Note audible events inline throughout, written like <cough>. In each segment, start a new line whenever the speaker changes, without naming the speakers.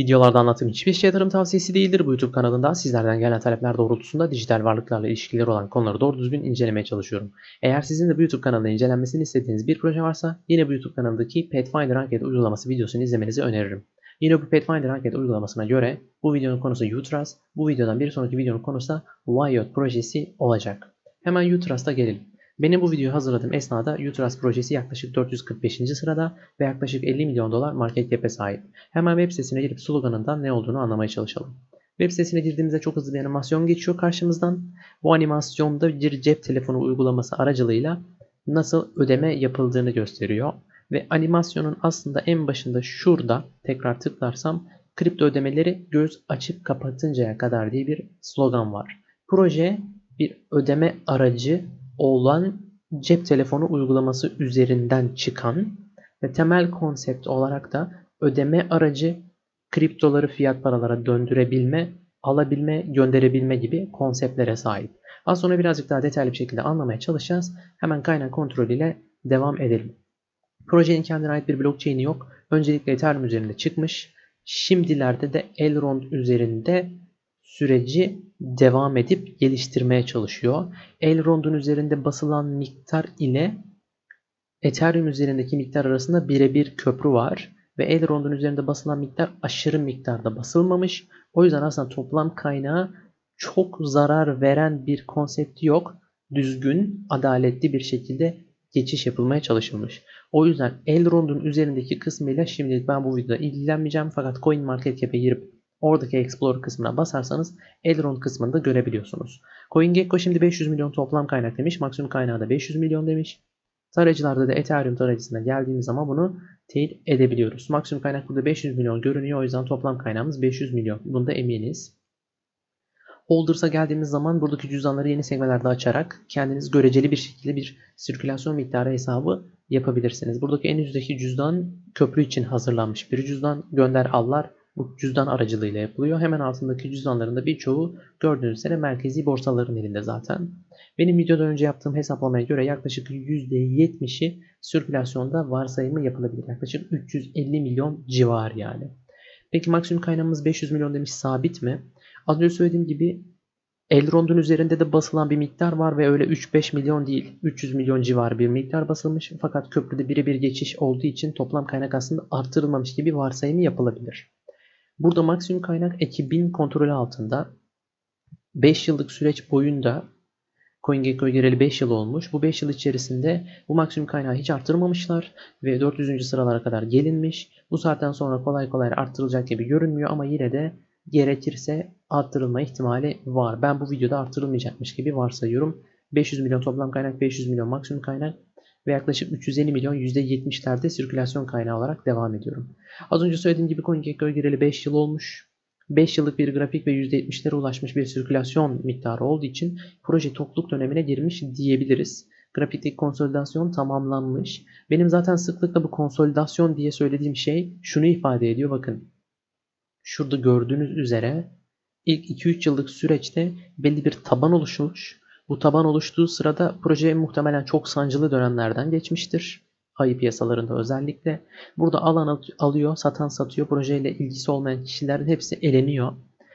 Videolarda anlattığım hiçbir şey yatırım tavsiyesi değildir. Bu YouTube kanalında sizlerden gelen talepler doğrultusunda dijital varlıklarla ilişkileri olan konuları doğru düzgün incelemeye çalışıyorum. Eğer sizin de bu YouTube kanalında incelenmesini istediğiniz bir proje varsa yine bu YouTube kanalındaki Pathfinder Anket uygulaması videosunu izlemenizi öneririm. Yine bu Pathfinder Anket uygulamasına göre bu videonun konusu Utrust, bu videodan bir sonraki videonun konusu da Wyot projesi olacak. Hemen Utrust'a gelelim. Benim bu videoyu hazırladığım esnada Utrust projesi yaklaşık 445. sırada ve yaklaşık 50 milyon dolar market cap'e sahip. Hemen web sitesine girip sloganından ne olduğunu anlamaya çalışalım. Web sitesine girdiğimizde çok hızlı bir animasyon geçiyor karşımızdan. Bu animasyonda bir cep telefonu uygulaması aracılığıyla nasıl ödeme yapıldığını gösteriyor. Ve animasyonun aslında en başında şurada tekrar tıklarsam kripto ödemeleri göz açıp kapatıncaya kadar diye bir slogan var. Proje bir ödeme aracı olan cep telefonu uygulaması üzerinden çıkan ve temel konsept olarak da ödeme aracı kriptoları fiyat paralara döndürebilme, alabilme, gönderebilme gibi konseptlere sahip. Az sonra birazcık daha detaylı bir şekilde anlamaya çalışacağız. Hemen kaynak kontrolüyle devam edelim. Projenin kendine ait bir blockchain'i yok. Öncelikle Ethereum üzerinde çıkmış. Şimdilerde de Elrond üzerinde süreci devam edip geliştirmeye çalışıyor. Elrond'un üzerinde basılan miktar ile Ethereum üzerindeki miktar arasında birebir köprü var ve Elrond'un üzerinde basılan miktar aşırı miktarda basılmamış. O yüzden aslında toplam kaynağı çok zarar veren bir konsepti yok. Düzgün, adaletli bir şekilde geçiş yapılmaya çalışılmış. O yüzden Elrond'un üzerindeki kısmıyla şimdilik ben bu videoda ilgilenmeyeceğim. Fakat CoinMarketCap'e girip oradaki Explorer kısmına basarsanız Elrond kısmını da görebiliyorsunuz. CoinGecko şimdi 500 milyon toplam kaynak demiş. Maksimum kaynağı da 500 milyon demiş. Tarayıcılarda da Ethereum tarayıcısına geldiğimiz zaman bunu teyit edebiliyoruz. Maksimum kaynak burada 500 milyon görünüyor. O yüzden toplam kaynağımız 500 milyon. Bunda eminiz. Holders'a geldiğimiz zaman buradaki cüzdanları yeni sekmelerde açarak kendiniz göreceli bir şekilde bir sirkülasyon miktarı hesabı yapabilirsiniz. Buradaki en üstteki cüzdan köprü için hazırlanmış bir cüzdan. Gönder allar bu cüzdan aracılığıyla yapılıyor. Hemen altındaki cüzdanların da birçoğu gördüğünüz üzere merkezi borsaların elinde zaten. Benim videodan önce yaptığım hesaplamaya göre yaklaşık %70'i sirkülasyonda varsayımı yapılabilir. Yaklaşık 350 milyon civar yani. Peki maksimum kaynağımız 500 milyon demiş sabit mi? Az önce söylediğim gibi Elrond'un üzerinde de basılan bir miktar var ve öyle 3-5 milyon değil 300 milyon civarı bir miktar basılmış. Fakat köprüde birebir geçiş olduğu için toplam kaynak aslında artırılmamış gibi varsayımı yapılabilir. Burada maksimum kaynak ekibin kontrolü altında 5 yıllık süreç boyunca CoinGecko'ya gireli 5 yıl olmuş. Bu 5 yıl içerisinde bu maksimum kaynağı hiç arttırmamışlar ve 400. sıralara kadar gelinmiş. Bu saatten sonra kolay kolay arttırılacak gibi görünmüyor ama yine de gerekirse arttırılma ihtimali var. Ben bu videoda arttırılmayacakmış gibi varsayıyorum. 500 milyon toplam kaynak, 500 milyon maksimum kaynak ve yaklaşık 350 milyon %70'lerde sirkülasyon kaynağı olarak devam ediyorum. Az önce söylediğim gibi CoinGecko'ya gireli 5 yıl olmuş. 5 yıllık bir grafik ve %70'lere ulaşmış bir sirkülasyon miktarı olduğu için proje tokluk dönemine girmiş diyebiliriz. Grafikteki konsolidasyon tamamlanmış. Benim zaten sıklıkla bu konsolidasyon diye söylediğim şey şunu ifade ediyor. Bakın şurada gördüğünüz üzere ilk 2-3 yıllık süreçte belli bir taban oluşmuş. Bu taban oluştuğu sırada proje muhtemelen çok sancılı dönemlerden geçmiştir. Ayı piyasalarında özellikle. Burada alan alıyor, satan satıyor. Projeyle ilgisi olmayan kişilerin hepsi eleniyor.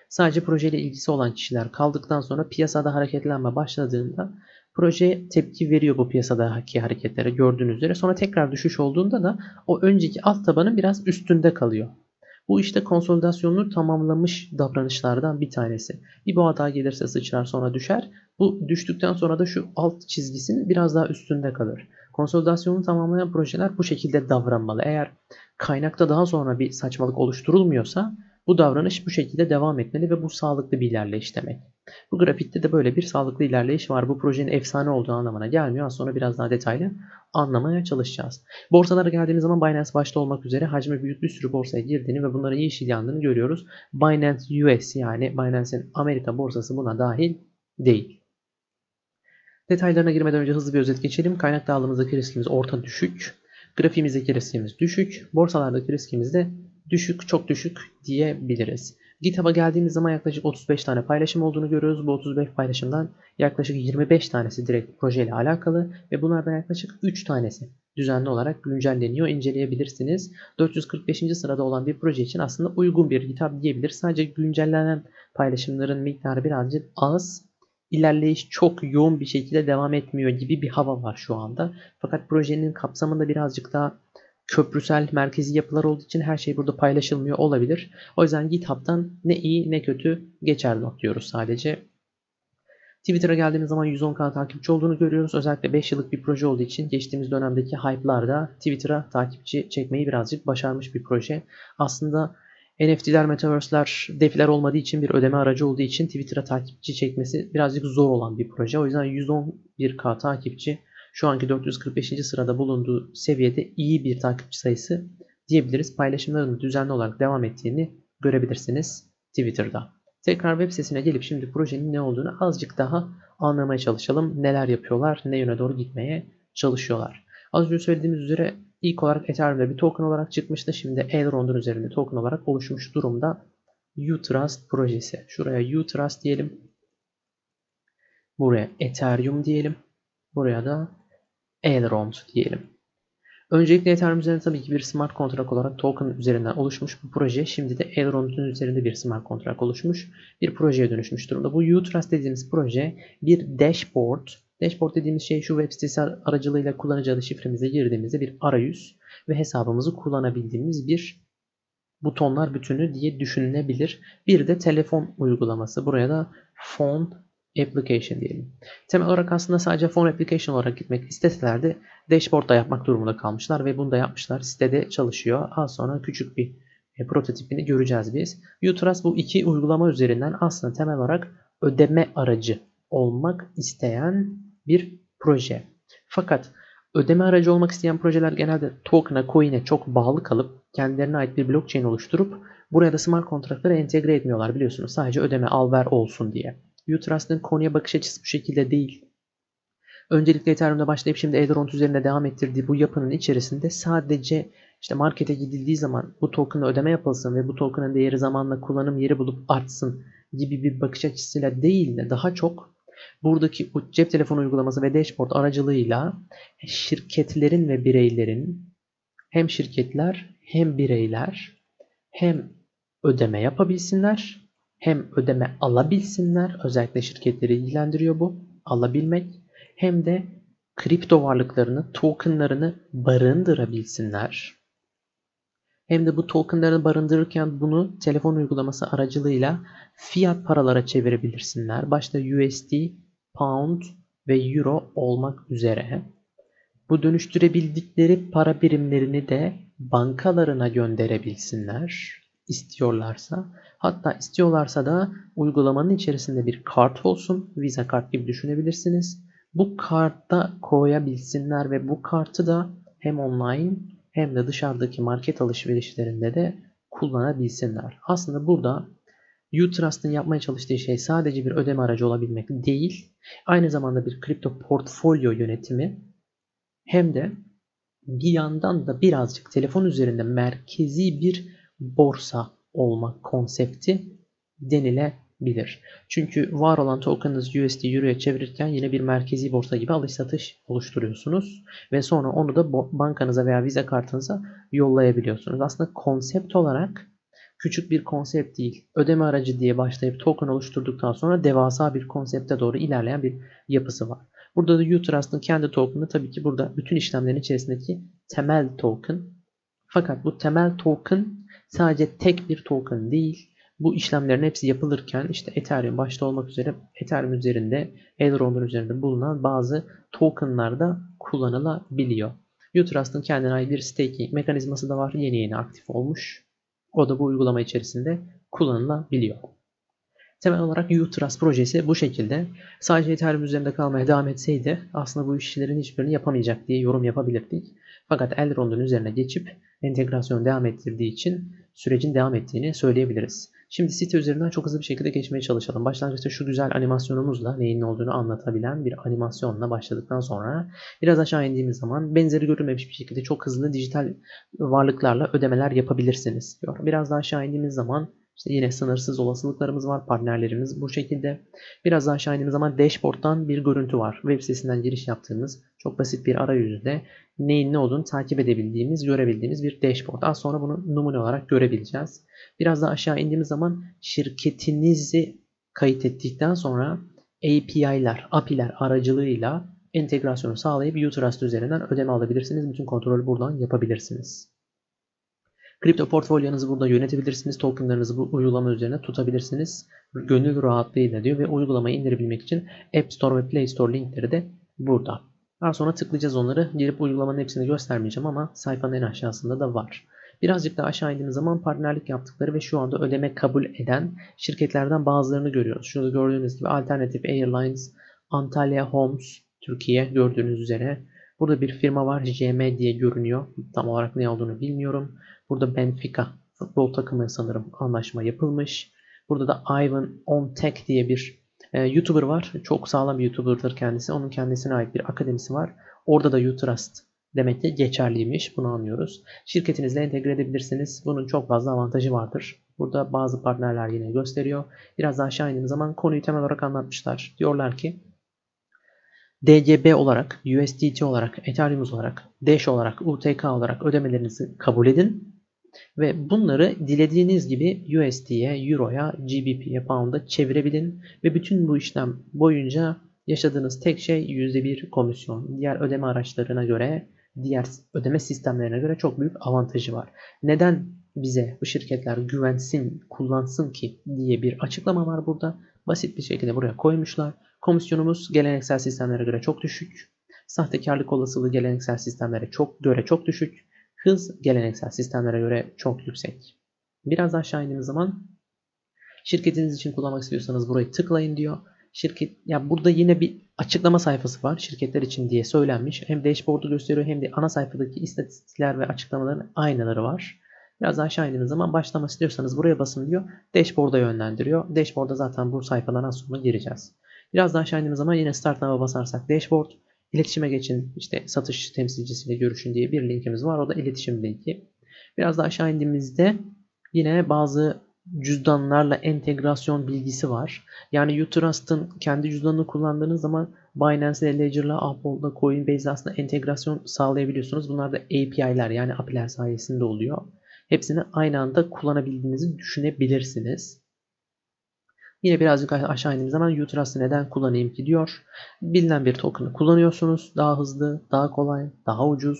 Sadece projeyle ilgisi olan kişiler kaldıktan sonra piyasada hareketlenme başladığında proje tepki veriyor bu piyasadaki hareketlere gördüğünüz üzere. Sonra tekrar düşüş olduğunda da o önceki alt tabanın biraz üstünde kalıyor. Bu işte konsolidasyonunu tamamlamış davranışlardan bir tanesi. Bir boğa daha gelirse sıçrar sonra düşer. Bu düştükten sonra da şu alt çizgisinin biraz daha üstünde kalır. Konsolidasyonu tamamlayan projeler bu şekilde davranmalı. Eğer kaynakta daha sonra bir saçmalık oluşturulmuyorsa bu davranış bu şekilde devam etmeli ve bu sağlıklı bir ilerleyiş demek. Bu grafikte de böyle bir sağlıklı ilerleyiş var. Bu projenin efsane olduğu anlamına gelmiyor. Az sonra biraz daha detaylı anlamaya çalışacağız. Borsalara geldiğimiz zaman Binance başta olmak üzere hacmi büyük bir sürü borsaya girdiğini ve bunların yeşil yandığını görüyoruz. Binance US yani Binance'in Amerika borsası buna dahil değil. Detaylarına girmeden önce hızlı bir özet geçelim. Kaynak dağılımımızdaki riskimiz orta düşük. Grafiğimizdeki riskimiz düşük. Borsalardaki riskimiz de düşük, çok düşük diyebiliriz. GitHub'a geldiğimiz zaman yaklaşık 35 tane paylaşım olduğunu görüyoruz. Bu 35 paylaşımdan yaklaşık 25 tanesi direkt projeyle alakalı ve bunlardan yaklaşık 3 tanesi düzenli olarak güncelleniyor. inceleyebilirsiniz. 445. sırada olan bir proje için aslında uygun bir GitHub diyebilir. Sadece güncellenen paylaşımların miktarı birazcık az. İlerleyiş çok yoğun bir şekilde devam etmiyor gibi bir hava var şu anda. Fakat projenin kapsamında birazcık daha köprüsel merkezi yapılar olduğu için her şey burada paylaşılmıyor olabilir. O yüzden GitHub'dan ne iyi ne kötü geçer not diyoruz sadece. Twitter'a geldiğimiz zaman 110k takipçi olduğunu görüyoruz. Özellikle 5 yıllık bir proje olduğu için geçtiğimiz dönemdeki hype'larda Twitter'a takipçi çekmeyi birazcık başarmış bir proje. Aslında NFT'ler, Metaverse'ler, defiler olmadığı için bir ödeme aracı olduğu için Twitter'a takipçi çekmesi birazcık zor olan bir proje. O yüzden 111k takipçi şu anki 445. sırada bulunduğu seviyede iyi bir takipçi sayısı diyebiliriz. Paylaşımların düzenli olarak devam ettiğini görebilirsiniz Twitter'da. Tekrar web sitesine gelip şimdi projenin ne olduğunu azıcık daha anlamaya çalışalım. Neler yapıyorlar, ne yöne doğru gitmeye çalışıyorlar. Az önce söylediğimiz üzere ilk olarak Ethereum'da bir token olarak çıkmıştı. Şimdi Elrond'un üzerinde token olarak oluşmuş durumda. Utrust projesi. Şuraya Utrust diyelim. Buraya Ethereum diyelim. Buraya da Elrond diyelim. Öncelikle Ethereum üzerinde tabii ki bir smart kontrak olarak token üzerinden oluşmuş bu proje. Şimdi de Elrond'un üzerinde bir smart kontrak oluşmuş. Bir projeye dönüşmüş durumda. Bu Utrust dediğimiz proje bir dashboard. Dashboard dediğimiz şey şu web sitesi aracılığıyla kullanıcı adı şifremize girdiğimizde bir arayüz ve hesabımızı kullanabildiğimiz bir butonlar bütünü diye düşünülebilir. Bir de telefon uygulaması. Buraya da phone application diyelim. Temel olarak aslında sadece phone application olarak gitmek isteselerdi dashboard'da yapmak durumunda kalmışlar ve bunu da yapmışlar. Sitede çalışıyor. Az sonra küçük bir e, prototipini göreceğiz biz. Utrust bu iki uygulama üzerinden aslında temel olarak ödeme aracı olmak isteyen bir proje. Fakat ödeme aracı olmak isteyen projeler genelde token'a, coin'e çok bağlı kalıp kendilerine ait bir blockchain oluşturup buraya da smart kontratları entegre etmiyorlar biliyorsunuz. Sadece ödeme al ver olsun diye. Utrust'ın konuya bakış açısı bu şekilde değil. Öncelikle Ethereum'da başlayıp şimdi Elrond üzerinde devam ettirdiği bu yapının içerisinde sadece işte markete gidildiği zaman bu token'la ödeme yapılsın ve bu token'ın değeri zamanla kullanım yeri bulup artsın gibi bir bakış açısıyla değil de daha çok buradaki bu cep telefonu uygulaması ve dashboard aracılığıyla şirketlerin ve bireylerin hem şirketler hem bireyler hem ödeme yapabilsinler hem ödeme alabilsinler. Özellikle şirketleri ilgilendiriyor bu. Alabilmek. Hem de kripto varlıklarını, tokenlarını barındırabilsinler. Hem de bu tokenları barındırırken bunu telefon uygulaması aracılığıyla fiyat paralara çevirebilirsinler. Başta USD, Pound ve Euro olmak üzere. Bu dönüştürebildikleri para birimlerini de bankalarına gönderebilsinler istiyorlarsa hatta istiyorlarsa da uygulamanın içerisinde bir kart olsun. Visa kart gibi düşünebilirsiniz. Bu kartta koyabilsinler ve bu kartı da hem online hem de dışarıdaki market alışverişlerinde de kullanabilsinler. Aslında burada Utrust'ın yapmaya çalıştığı şey sadece bir ödeme aracı olabilmek değil, aynı zamanda bir kripto portfolyo yönetimi hem de bir yandan da birazcık telefon üzerinde merkezi bir borsa olma konsepti denilebilir. Çünkü var olan tokenınız USD Euro'ya çevirirken yine bir merkezi borsa gibi alış satış oluşturuyorsunuz. Ve sonra onu da bankanıza veya vize kartınıza yollayabiliyorsunuz. Aslında konsept olarak küçük bir konsept değil. Ödeme aracı diye başlayıp token oluşturduktan sonra devasa bir konsepte doğru ilerleyen bir yapısı var. Burada da Utrust'ın kendi token'ı tabii ki burada bütün işlemlerin içerisindeki temel token. Fakat bu temel token Sadece tek bir token değil. Bu işlemlerin hepsi yapılırken işte Ethereum başta olmak üzere Ethereum üzerinde Elrond'un üzerinde bulunan bazı tokenlar da kullanılabiliyor. Utrust'ın kendine ait bir staking mekanizması da var. Yeni yeni aktif olmuş. O da bu uygulama içerisinde kullanılabiliyor. Temel olarak Utrust projesi bu şekilde. Sadece Ethereum üzerinde kalmaya devam etseydi aslında bu işlerin hiçbirini yapamayacak diye yorum yapabilirdik. Fakat Elrond'un üzerine geçip entegrasyon devam ettirdiği için sürecin devam ettiğini söyleyebiliriz. Şimdi site üzerinden çok hızlı bir şekilde geçmeye çalışalım. Başlangıçta şu güzel animasyonumuzla neyin ne olduğunu anlatabilen bir animasyonla başladıktan sonra biraz aşağı indiğimiz zaman benzeri görülmemiş bir şekilde çok hızlı dijital varlıklarla ödemeler yapabilirsiniz diyor. Biraz daha aşağı indiğimiz zaman İşte yine sınırsız olasılıklarımız var. Partnerlerimiz bu şekilde. Biraz daha aşağı indiğimiz zaman dashboard'dan bir görüntü var. Web sitesinden giriş yaptığımız çok basit bir arayüzde neyin ne olduğunu takip edebildiğimiz, görebildiğimiz bir dashboard. Az sonra bunu numune olarak görebileceğiz. Biraz daha aşağı indiğimiz zaman şirketinizi kayıt ettikten sonra API'ler, API'ler aracılığıyla entegrasyonu sağlayıp Utrust üzerinden ödeme alabilirsiniz. Bütün kontrolü buradan yapabilirsiniz. Kripto portfolyonuzu burada yönetebilirsiniz. Tokenlarınızı bu uygulama üzerine tutabilirsiniz. Gönül rahatlığıyla diyor ve uygulamayı indirebilmek için App Store ve Play Store linkleri de burada. Daha sonra tıklayacağız onları. Girip uygulamanın hepsini göstermeyeceğim ama sayfanın en aşağısında da var. Birazcık daha aşağı indiğimiz zaman partnerlik yaptıkları ve şu anda ödeme kabul eden şirketlerden bazılarını görüyoruz. Şurada gördüğünüz gibi Alternative Airlines, Antalya Homes, Türkiye gördüğünüz üzere. Burada bir firma var JM diye görünüyor. Tam olarak ne olduğunu bilmiyorum. Burada Benfica futbol takımı sanırım anlaşma yapılmış. Burada da Ivan Ontek diye bir e, YouTuber var. Çok sağlam bir YouTuber'dır kendisi. Onun kendisine ait bir akademisi var. Orada da Utrust demek ki geçerliymiş. Bunu anlıyoruz. Şirketinizle entegre edebilirsiniz. Bunun çok fazla avantajı vardır. Burada bazı partnerler yine gösteriyor. Biraz daha aşağı indiğimiz zaman konuyu temel olarak anlatmışlar. Diyorlar ki DGB olarak, USDT olarak, Ethereum olarak, Dash olarak, UTK olarak ödemelerinizi kabul edin. Ve bunları dilediğiniz gibi USD'ye, Euro'ya, GBP'ye, Pound'a çevirebilin. Ve bütün bu işlem boyunca yaşadığınız tek şey %1 komisyon. Diğer ödeme araçlarına göre, diğer ödeme sistemlerine göre çok büyük avantajı var. Neden bize bu şirketler güvensin, kullansın ki diye bir açıklama var burada. Basit bir şekilde buraya koymuşlar. Komisyonumuz geleneksel sistemlere göre çok düşük. Sahtekarlık olasılığı geleneksel sistemlere çok göre çok düşük. Hız geleneksel sistemlere göre çok yüksek. Biraz aşağı indiğimiz zaman şirketiniz için kullanmak istiyorsanız burayı tıklayın diyor. Şirket ya burada yine bir açıklama sayfası var şirketler için diye söylenmiş. Hem dashboard'u gösteriyor hem de ana sayfadaki istatistikler ve açıklamaların aynaları var. Biraz aşağı indiğiniz zaman başlamak istiyorsanız buraya basın diyor. Dashboard'a yönlendiriyor. Dashboard'a zaten bu sayfadan az sonra gireceğiz. Biraz daha aşağı indiğimiz zaman yine Start Now'a basarsak Dashboard, iletişime geçin, işte satış temsilcisiyle görüşün diye bir linkimiz var. O da iletişim linki. Biraz daha aşağı indiğimizde yine bazı cüzdanlarla entegrasyon bilgisi var. Yani Utrust'ın kendi cüzdanını kullandığınız zaman Binance, Ledger'la, Apple'da, Coinbase'le aslında entegrasyon sağlayabiliyorsunuz. Bunlar da API'ler yani API'ler sayesinde oluyor. Hepsini aynı anda kullanabildiğinizi düşünebilirsiniz. Yine birazcık aşağı indiğimiz zaman Utrust'ı neden kullanayım ki diyor. Bilinen bir token'ı kullanıyorsunuz. Daha hızlı, daha kolay, daha ucuz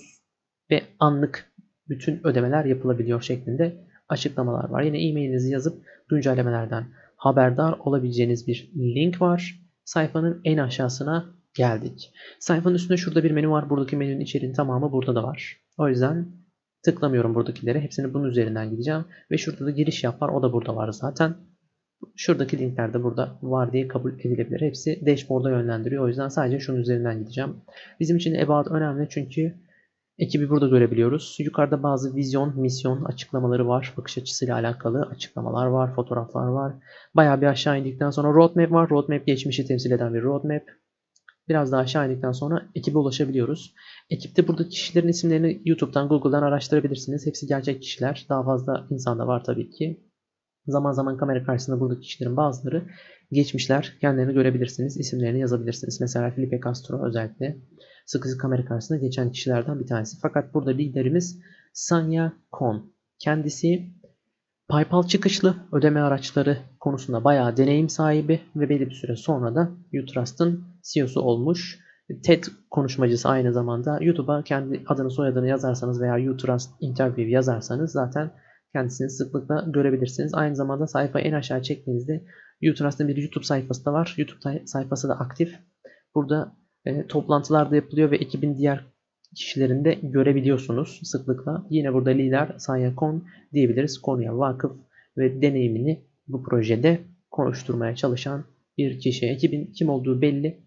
ve anlık bütün ödemeler yapılabiliyor şeklinde açıklamalar var. Yine e-mailinizi yazıp güncellemelerden haberdar olabileceğiniz bir link var. Sayfanın en aşağısına geldik. Sayfanın üstünde şurada bir menü var. Buradaki menünün içeriğinin tamamı burada da var. O yüzden tıklamıyorum buradakilere. Hepsini bunun üzerinden gideceğim. Ve şurada da giriş yap var. O da burada var zaten. Şuradaki linkler de burada var diye kabul edilebilir. Hepsi dashboard'a yönlendiriyor. O yüzden sadece şunun üzerinden gideceğim. Bizim için about önemli çünkü ekibi burada görebiliyoruz. Yukarıda bazı vizyon, misyon açıklamaları var. Bakış açısıyla alakalı açıklamalar var, fotoğraflar var. Bayağı bir aşağı indikten sonra roadmap var. Roadmap geçmişi temsil eden bir roadmap. Biraz daha aşağı indikten sonra ekibe ulaşabiliyoruz. Ekipte burada kişilerin isimlerini YouTube'dan, Google'dan araştırabilirsiniz. Hepsi gerçek kişiler. Daha fazla insan da var tabii ki. Zaman zaman kamera karşısında buradaki kişilerin bazıları geçmişler. Kendilerini görebilirsiniz. isimlerini yazabilirsiniz. Mesela Felipe Castro özellikle sık sık kamera karşısında geçen kişilerden bir tanesi. Fakat burada liderimiz Sanya Kon. Kendisi PayPal çıkışlı ödeme araçları konusunda bayağı deneyim sahibi ve belli bir süre sonra da Utrust'ın CEO'su olmuş. TED konuşmacısı aynı zamanda YouTube'a kendi adını soyadını yazarsanız veya Utrust Interview yazarsanız zaten kendisini sıklıkla görebilirsiniz. Aynı zamanda sayfayı en aşağı çektiğinizde Utrust'ın bir YouTube sayfası da var. YouTube sayfası da aktif. Burada e, toplantılar da yapılıyor ve ekibin diğer kişilerini de görebiliyorsunuz sıklıkla. Yine burada lider Sanya Kon diyebiliriz. Konuya vakıf ve deneyimini bu projede konuşturmaya çalışan bir kişi. Ekibin kim olduğu belli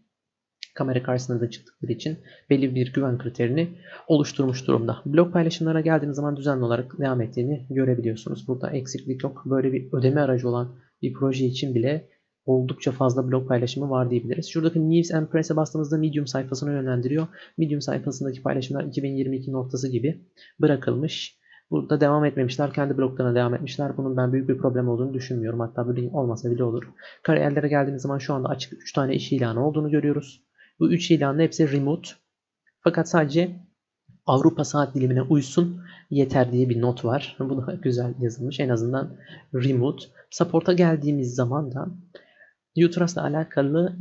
kamera karşısında da çıktıkları için belli bir güven kriterini oluşturmuş durumda. Blog paylaşımlarına geldiğiniz zaman düzenli olarak devam ettiğini görebiliyorsunuz. Burada eksiklik yok. Böyle bir ödeme aracı olan bir proje için bile oldukça fazla blog paylaşımı var diyebiliriz. Şuradaki News and Press'e bastığımızda Medium sayfasına yönlendiriyor. Medium sayfasındaki paylaşımlar 2022 ortası gibi bırakılmış. Burada devam etmemişler. Kendi bloklarına devam etmişler. Bunun ben büyük bir problem olduğunu düşünmüyorum. Hatta böyle olmasa bile olur. Kariyerlere geldiğimiz zaman şu anda açık 3 tane iş ilanı olduğunu görüyoruz. Bu 3 ilanın hepsi remote. Fakat sadece Avrupa saat dilimine uysun yeter diye bir not var. <laughs> Bu da güzel yazılmış. En azından remote. Support'a geldiğimiz zaman da Utrust'la alakalı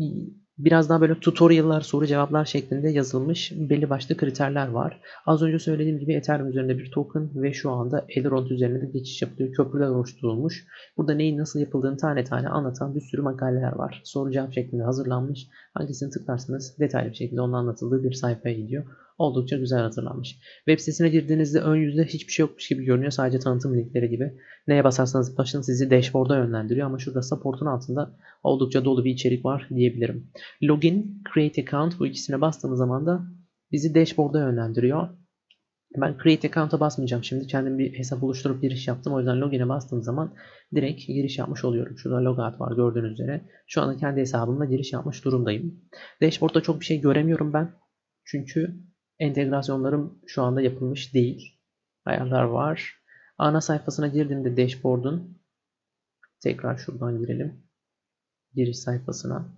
biraz daha böyle tutorial'lar, soru cevaplar şeklinde yazılmış belli başlı kriterler var. Az önce söylediğim gibi Ethereum üzerinde bir token ve şu anda Elrond üzerinde de geçiş yapılıyor. Köprüler oluşturulmuş. Burada neyin nasıl yapıldığını tane tane anlatan bir sürü makaleler var. Soru cevap şeklinde hazırlanmış. Hangisini tıklarsanız detaylı bir şekilde onun anlatıldığı bir sayfaya gidiyor. Oldukça güzel hazırlanmış. Web sitesine girdiğinizde ön yüzde hiçbir şey yokmuş gibi görünüyor. Sadece tanıtım linkleri gibi. Neye basarsanız başın sizi dashboard'a yönlendiriyor ama şurada support'un altında oldukça dolu bir içerik var diyebilirim. Login, Create Account bu ikisine bastığımız zaman da bizi dashboard'a yönlendiriyor. Ben Create Account'a basmayacağım şimdi. Kendim bir hesap oluşturup giriş yaptım. O yüzden login'e bastığım zaman direkt giriş yapmış oluyorum. Şurada logout var gördüğünüz üzere. Şu anda kendi hesabımla giriş yapmış durumdayım. Dashboard'da çok bir şey göremiyorum ben. Çünkü entegrasyonlarım şu anda yapılmış değil. Ayarlar var. Ana sayfasına girdiğimde dashboard'un tekrar şuradan girelim. Giriş sayfasına.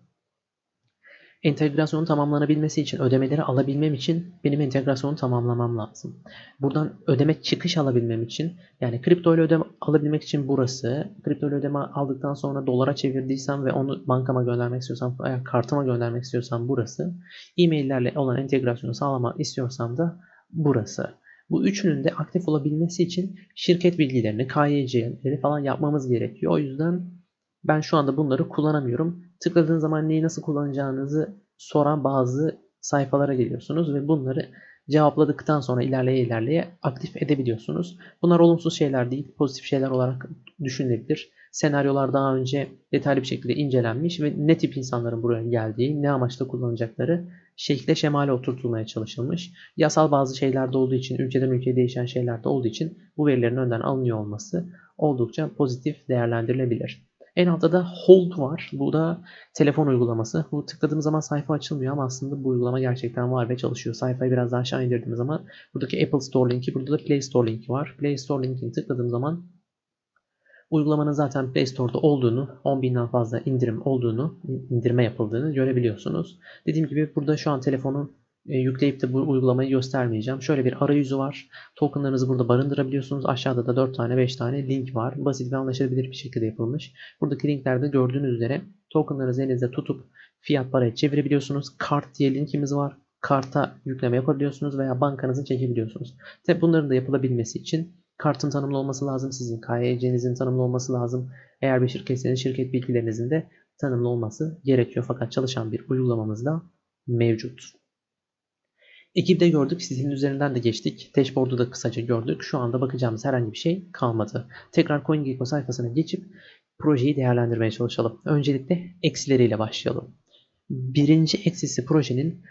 Entegrasyonun tamamlanabilmesi için, ödemeleri alabilmem için benim entegrasyonu tamamlamam lazım. Buradan ödeme çıkış alabilmem için, yani kripto ile ödeme alabilmek için burası, kripto ile ödeme aldıktan sonra dolara çevirdiysem ve onu bankama göndermek istiyorsam veya kartıma göndermek istiyorsam burası, e-maillerle olan entegrasyonu sağlamak istiyorsam da burası. Bu üçünün de aktif olabilmesi için şirket bilgilerini, KYC'leri falan yapmamız gerekiyor. O yüzden ben şu anda bunları kullanamıyorum. Tıkladığınız zaman neyi nasıl kullanacağınızı soran bazı sayfalara geliyorsunuz ve bunları cevapladıktan sonra ilerleye ilerleye aktif edebiliyorsunuz. Bunlar olumsuz şeyler değil, pozitif şeyler olarak düşünülebilir. Senaryolar daha önce detaylı bir şekilde incelenmiş ve ne tip insanların buraya geldiği, ne amaçla kullanacakları şekle şemale oturtulmaya çalışılmış. Yasal bazı şeylerde olduğu için, ülkeden ülkeye değişen şeylerde olduğu için bu verilerin önden alınıyor olması oldukça pozitif değerlendirilebilir. En altta da Hold var. Bu da telefon uygulaması. Bu tıkladığım zaman sayfa açılmıyor ama aslında bu uygulama gerçekten var ve çalışıyor. Sayfayı biraz daha aşağı indirdiğim zaman buradaki Apple Store linki, burada da Play Store linki var. Play Store linkini tıkladığım zaman uygulamanın zaten Play Store'da olduğunu, 10.000'den fazla indirim olduğunu, indirme yapıldığını görebiliyorsunuz. Dediğim gibi burada şu an telefonun e, yükleyip de bu uygulamayı göstermeyeceğim. Şöyle bir arayüzü var. Tokenlarınızı burada barındırabiliyorsunuz. Aşağıda da 4 tane 5 tane link var. Basit ve anlaşılabilir bir şekilde yapılmış. Buradaki linklerde gördüğünüz üzere tokenlarınızı elinizde tutup fiyat paraya çevirebiliyorsunuz. Kart diye linkimiz var. Karta yükleme yapabiliyorsunuz veya bankanızı çekebiliyorsunuz. Tabi bunların da yapılabilmesi için kartın tanımlı olması lazım. Sizin KYC'nizin tanımlı olması lazım. Eğer bir şirketseniz şirket bilgilerinizin de tanımlı olması gerekiyor. Fakat çalışan bir uygulamamız da mevcut. Ekipte gördük. Sitenin üzerinden de geçtik. Dashboard'u da kısaca gördük. Şu anda bakacağımız herhangi bir şey kalmadı. Tekrar CoinGecko sayfasına geçip projeyi değerlendirmeye çalışalım. Öncelikle eksileriyle başlayalım. Birinci eksisi projenin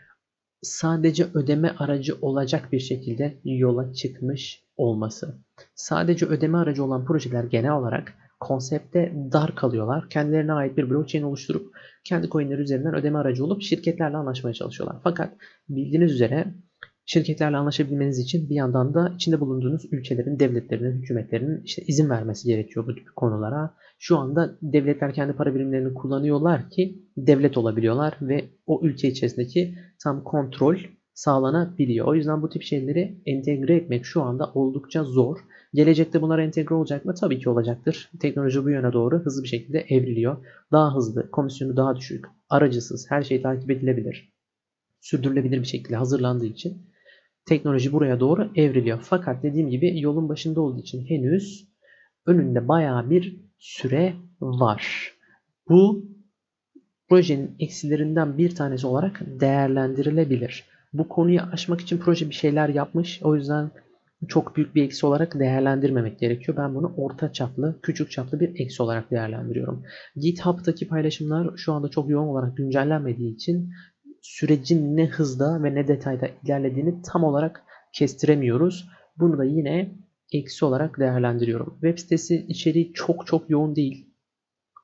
sadece ödeme aracı olacak bir şekilde yola çıkmış olması. Sadece ödeme aracı olan projeler genel olarak konsepte dar kalıyorlar. Kendilerine ait bir blockchain oluşturup kendi coinleri üzerinden ödeme aracı olup şirketlerle anlaşmaya çalışıyorlar. Fakat bildiğiniz üzere şirketlerle anlaşabilmeniz için bir yandan da içinde bulunduğunuz ülkelerin, devletlerinin, hükümetlerinin işte izin vermesi gerekiyor bu tip konulara. Şu anda devletler kendi para birimlerini kullanıyorlar ki devlet olabiliyorlar ve o ülke içerisindeki tam kontrol sağlanabiliyor. O yüzden bu tip şeyleri entegre etmek şu anda oldukça zor. Gelecekte bunlar entegre olacak mı? Tabii ki olacaktır. Teknoloji bu yöne doğru hızlı bir şekilde evriliyor. Daha hızlı, komisyonu daha düşük, aracısız, her şey takip edilebilir. Sürdürülebilir bir şekilde hazırlandığı için teknoloji buraya doğru evriliyor. Fakat dediğim gibi yolun başında olduğu için henüz önünde bayağı bir süre var. Bu projenin eksilerinden bir tanesi olarak değerlendirilebilir. Bu konuyu aşmak için proje bir şeyler yapmış. O yüzden çok büyük bir eksi olarak değerlendirmemek gerekiyor. Ben bunu orta çaplı, küçük çaplı bir eksi olarak değerlendiriyorum. GitHub'daki paylaşımlar şu anda çok yoğun olarak güncellenmediği için sürecin ne hızda ve ne detayda ilerlediğini tam olarak kestiremiyoruz. Bunu da yine eksi olarak değerlendiriyorum. Web sitesi içeriği çok çok yoğun değil.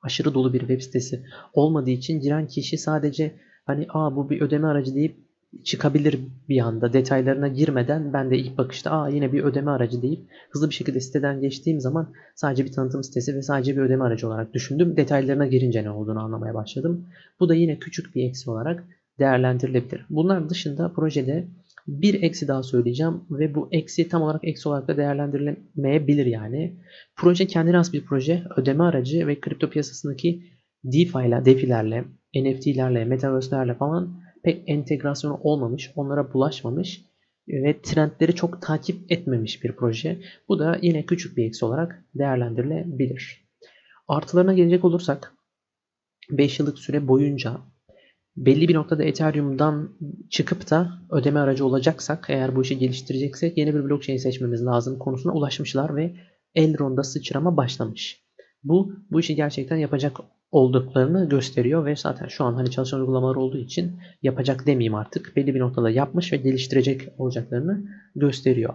Aşırı dolu bir web sitesi olmadığı için giren kişi sadece hani aa bu bir ödeme aracı deyip çıkabilir bir anda. Detaylarına girmeden ben de ilk bakışta aa yine bir ödeme aracı deyip hızlı bir şekilde siteden geçtiğim zaman sadece bir tanıtım sitesi ve sadece bir ödeme aracı olarak düşündüm. Detaylarına girince ne olduğunu anlamaya başladım. Bu da yine küçük bir eksi olarak değerlendirilebilir. Bunlar dışında projede bir eksi daha söyleyeceğim ve bu eksi tam olarak eksi olarak da değerlendirilemeyebilir yani. Proje kendine has bir proje. Ödeme aracı ve kripto piyasasındaki DeFi ile, DeFi'lerle, NFT'lerle, Metaverse'lerle falan pek entegrasyonu olmamış, onlara bulaşmamış ve trendleri çok takip etmemiş bir proje. Bu da yine küçük bir eksi olarak değerlendirilebilir. Artılarına gelecek olursak 5 yıllık süre boyunca belli bir noktada Ethereum'dan çıkıp da ödeme aracı olacaksak, eğer bu işi geliştireceksek yeni bir blockchain seçmemiz lazım konusuna ulaşmışlar ve Elrond'da sıçrama başlamış. Bu bu işi gerçekten yapacak olduklarını gösteriyor ve zaten şu an hani çalışan uygulamalar olduğu için yapacak demeyeyim artık. Belli bir noktada yapmış ve geliştirecek olacaklarını gösteriyor.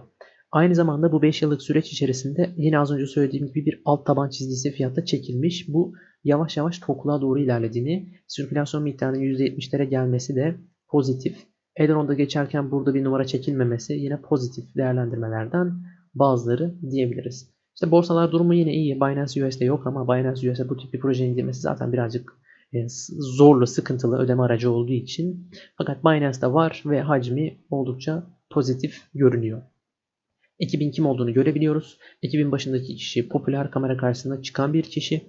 Aynı zamanda bu 5 yıllık süreç içerisinde yine az önce söylediğim gibi bir alt taban çizgisi fiyatta çekilmiş. Bu yavaş yavaş tokluğa doğru ilerlediğini, sirkülasyon miktarının %70'lere gelmesi de pozitif. Elrond'a geçerken burada bir numara çekilmemesi yine pozitif değerlendirmelerden bazıları diyebiliriz. İşte borsalar durumu yine iyi. Binance US'de yok ama Binance US'e bu tip bir projenin girmesi zaten birazcık e, zorlu, sıkıntılı ödeme aracı olduğu için. Fakat Binance'da var ve hacmi oldukça pozitif görünüyor. Ekibin kim olduğunu görebiliyoruz. Ekibin başındaki kişi popüler kamera karşısında çıkan bir kişi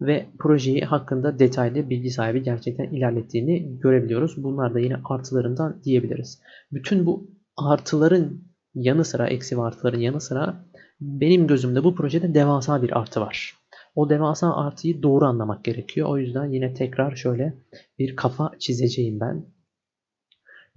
ve projeyi hakkında detaylı bilgi sahibi gerçekten ilerlettiğini görebiliyoruz. Bunlar da yine artılarından diyebiliriz. Bütün bu artıların yanı sıra, eksi artıların yanı sıra benim gözümde bu projede devasa bir artı var. O devasa artıyı doğru anlamak gerekiyor. O yüzden yine tekrar şöyle bir kafa çizeceğim ben.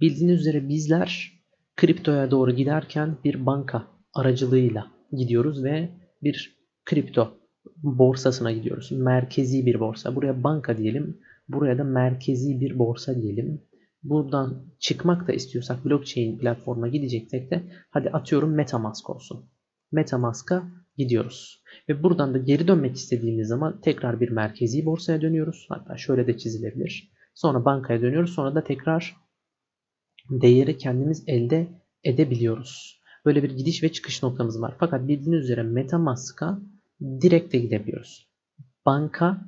Bildiğiniz üzere bizler kriptoya doğru giderken bir banka aracılığıyla gidiyoruz ve bir kripto borsasına gidiyoruz. Merkezi bir borsa. Buraya banka diyelim. Buraya da merkezi bir borsa diyelim. Buradan çıkmak da istiyorsak blockchain platformuna gideceksek de hadi atıyorum Metamask olsun. Metamask'a gidiyoruz. Ve buradan da geri dönmek istediğimiz zaman tekrar bir merkezi borsaya dönüyoruz. Hatta şöyle de çizilebilir. Sonra bankaya dönüyoruz. Sonra da tekrar değeri kendimiz elde edebiliyoruz. Böyle bir gidiş ve çıkış noktamız var. Fakat bildiğiniz üzere Metamask'a direkt de gidebiliyoruz. Banka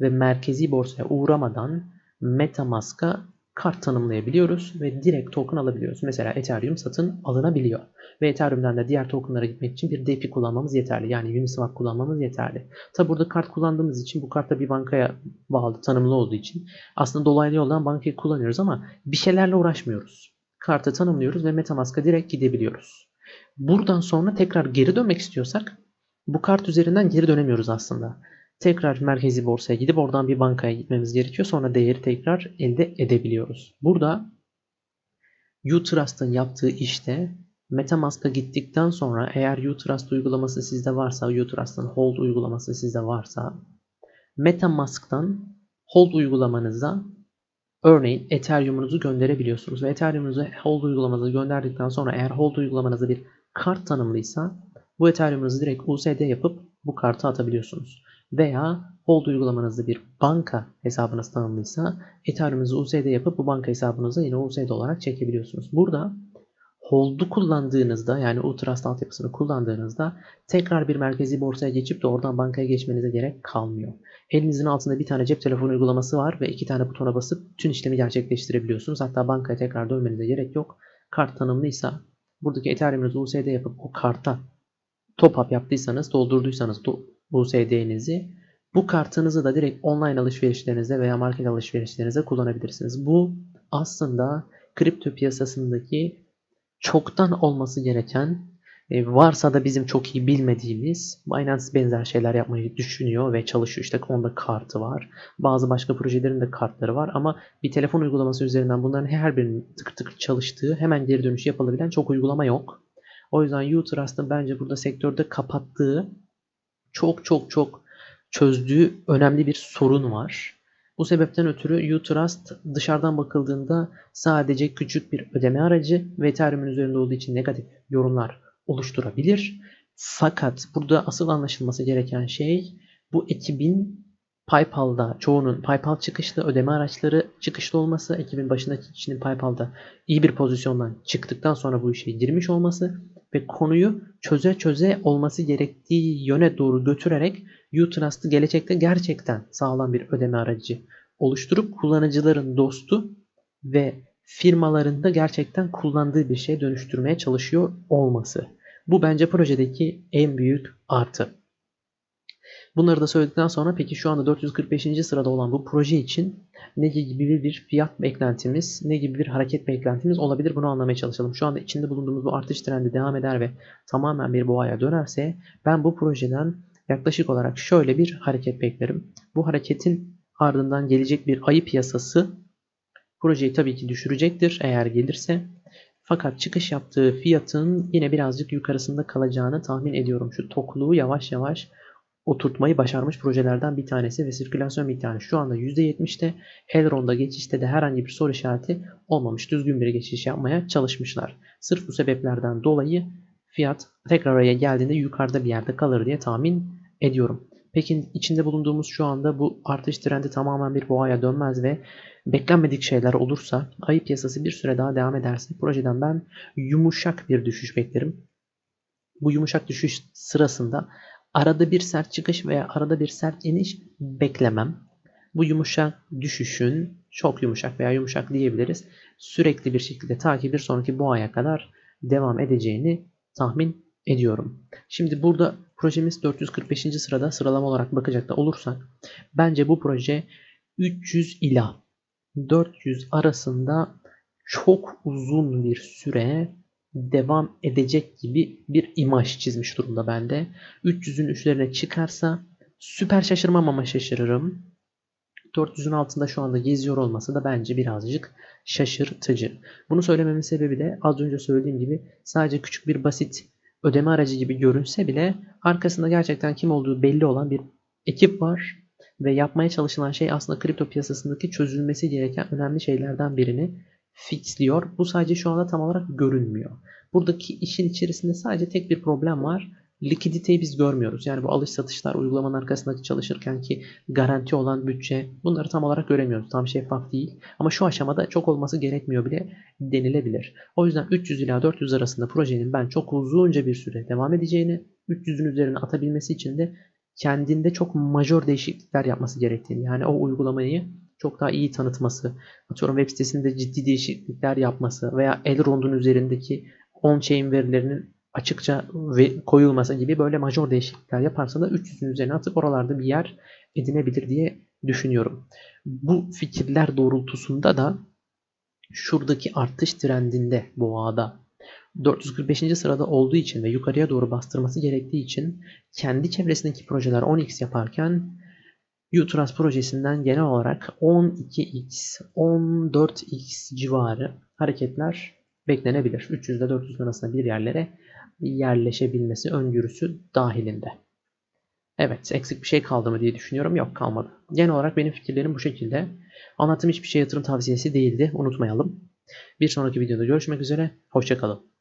ve merkezi borsaya uğramadan Metamask'a kart tanımlayabiliyoruz ve direkt token alabiliyoruz. Mesela Ethereum satın alınabiliyor. Ve Ethereum'dan da diğer tokenlara gitmek için bir DeFi kullanmamız yeterli. Yani Uniswap kullanmamız yeterli. Tabi burada kart kullandığımız için bu kartta bir bankaya bağlı, tanımlı olduğu için aslında dolaylı yoldan bankayı kullanıyoruz ama bir şeylerle uğraşmıyoruz. Kartı tanımlıyoruz ve Metamask'a direkt gidebiliyoruz. Buradan sonra tekrar geri dönmek istiyorsak bu kart üzerinden geri dönemiyoruz aslında. Tekrar merkezi borsaya gidip oradan bir bankaya gitmemiz gerekiyor. Sonra değeri tekrar elde edebiliyoruz. Burada Utrust'ın yaptığı işte Metamask'a gittikten sonra eğer Utrust uygulaması sizde varsa, Utrust'ın Hold uygulaması sizde varsa Metamask'tan Hold uygulamanıza örneğin Ethereum'unuzu gönderebiliyorsunuz. Ve Ethereum'unuzu Hold uygulamanıza gönderdikten sonra eğer Hold uygulamanızda bir kart tanımlıysa bu Ethereum'unuzu direkt USD yapıp bu kartı atabiliyorsunuz. Veya Hold uygulamanızda bir banka hesabınız tanımlıysa Ethereum'unuzu USD yapıp bu banka hesabınıza yine USD olarak çekebiliyorsunuz. Burada Hold'u kullandığınızda yani Utrust altyapısını kullandığınızda tekrar bir merkezi borsaya geçip de oradan bankaya geçmenize gerek kalmıyor. Elinizin altında bir tane cep telefonu uygulaması var ve iki tane butona basıp tüm işlemi gerçekleştirebiliyorsunuz. Hatta bankaya tekrar dönmenize gerek yok. Kart tanımlıysa buradaki Ethereum'unuzu USD yapıp o karta top up yaptıysanız, doldurduysanız USD'nizi bu kartınızı da direkt online alışverişlerinizde veya market alışverişlerinizde kullanabilirsiniz. Bu aslında kripto piyasasındaki çoktan olması gereken e, varsa da bizim çok iyi bilmediğimiz Binance benzer şeyler yapmayı düşünüyor ve çalışıyor. İşte onda kartı var. Bazı başka projelerin de kartları var ama bir telefon uygulaması üzerinden bunların her birinin tık tık çalıştığı hemen geri dönüş yapılabilen çok uygulama yok. O yüzden Utrust'ın bence burada sektörde kapattığı çok çok çok çözdüğü önemli bir sorun var. Bu sebepten ötürü Utrust dışarıdan bakıldığında sadece küçük bir ödeme aracı ve Ethereum'un üzerinde olduğu için negatif yorumlar oluşturabilir. Fakat burada asıl anlaşılması gereken şey bu ekibin PayPal'da çoğunun PayPal çıkışlı ödeme araçları çıkışlı olması, ekibin başındaki kişinin PayPal'da iyi bir pozisyondan çıktıktan sonra bu işe girmiş olması ve konuyu çöze çöze olması gerektiği yöne doğru götürerek Utrust'ı gelecekte gerçekten sağlam bir ödeme aracı oluşturup kullanıcıların dostu ve firmalarında gerçekten kullandığı bir şeye dönüştürmeye çalışıyor olması. Bu bence projedeki en büyük artı. Bunları da söyledikten sonra peki şu anda 445. sırada olan bu proje için ne gibi bir fiyat beklentimiz, ne gibi bir hareket beklentimiz olabilir bunu anlamaya çalışalım. Şu anda içinde bulunduğumuz bu artış trendi devam eder ve tamamen bir boğaya dönerse ben bu projeden yaklaşık olarak şöyle bir hareket beklerim. Bu hareketin ardından gelecek bir ayı piyasası projeyi tabii ki düşürecektir eğer gelirse. Fakat çıkış yaptığı fiyatın yine birazcık yukarısında kalacağını tahmin ediyorum. Şu tokluğu yavaş yavaş oturtmayı başarmış projelerden bir tanesi ve sirkülasyon miktarı şu anda %70'te. Elrond'a geçişte de herhangi bir soru işareti olmamış. Düzgün bir geçiş yapmaya çalışmışlar. Sırf bu sebeplerden dolayı fiyat tekrar oraya geldiğinde yukarıda bir yerde kalır diye tahmin ediyorum. Peki içinde bulunduğumuz şu anda bu artış trendi tamamen bir boğaya dönmez ve beklenmedik şeyler olursa ayı piyasası bir süre daha devam ederse projeden ben yumuşak bir düşüş beklerim. Bu yumuşak düşüş sırasında arada bir sert çıkış veya arada bir sert iniş beklemem. Bu yumuşak düşüşün çok yumuşak veya yumuşak diyebiliriz. Sürekli bir şekilde ta ki bir sonraki boğaya kadar devam edeceğini tahmin ediyorum. Şimdi burada projemiz 445. sırada sıralama olarak bakacak da olursak bence bu proje 300 ila 400 arasında çok uzun bir süre devam edecek gibi bir imaj çizmiş durumda bende. 300'ün üstlerine çıkarsa süper şaşırmam ama şaşırırım. 400'ün altında şu anda geziyor olması da bence birazcık şaşırtıcı. Bunu söylememin sebebi de az önce söylediğim gibi sadece küçük bir basit ödeme aracı gibi görünse bile arkasında gerçekten kim olduğu belli olan bir ekip var ve yapmaya çalışılan şey aslında kripto piyasasındaki çözülmesi gereken önemli şeylerden birini fixliyor. Bu sadece şu anda tam olarak görünmüyor. Buradaki işin içerisinde sadece tek bir problem var. Likiditeyi biz görmüyoruz. Yani bu alış satışlar uygulamanın arkasındaki çalışırken ki garanti olan bütçe bunları tam olarak göremiyoruz. Tam şeffaf değil. Ama şu aşamada çok olması gerekmiyor bile denilebilir. O yüzden 300 ila 400 arasında projenin ben çok uzunca bir süre devam edeceğini, 300'ün üzerine atabilmesi için de kendinde çok majör değişiklikler yapması gerektiğini yani o uygulamayı çok daha iyi tanıtması, atıyorum web sitesinde ciddi değişiklikler yapması veya Elrond'un üzerindeki on-chain verilerinin açıkça ve koyulması gibi böyle major değişiklikler yaparsa da 300'ün üzerine atıp oralarda bir yer edinebilir diye düşünüyorum. Bu fikirler doğrultusunda da şuradaki artış trendinde boğada 445. sırada olduğu için ve yukarıya doğru bastırması gerektiği için kendi çevresindeki projeler 10x yaparken Utrust projesinden genel olarak 12x, 14x civarı hareketler beklenebilir. 300 ile 400 arasında bir yerlere yerleşebilmesi öngörüsü dahilinde. Evet eksik bir şey kaldı mı diye düşünüyorum. Yok kalmadı. Genel olarak benim fikirlerim bu şekilde. Anlattığım hiçbir şey yatırım tavsiyesi değildi. Unutmayalım. Bir sonraki videoda görüşmek üzere. Hoşçakalın.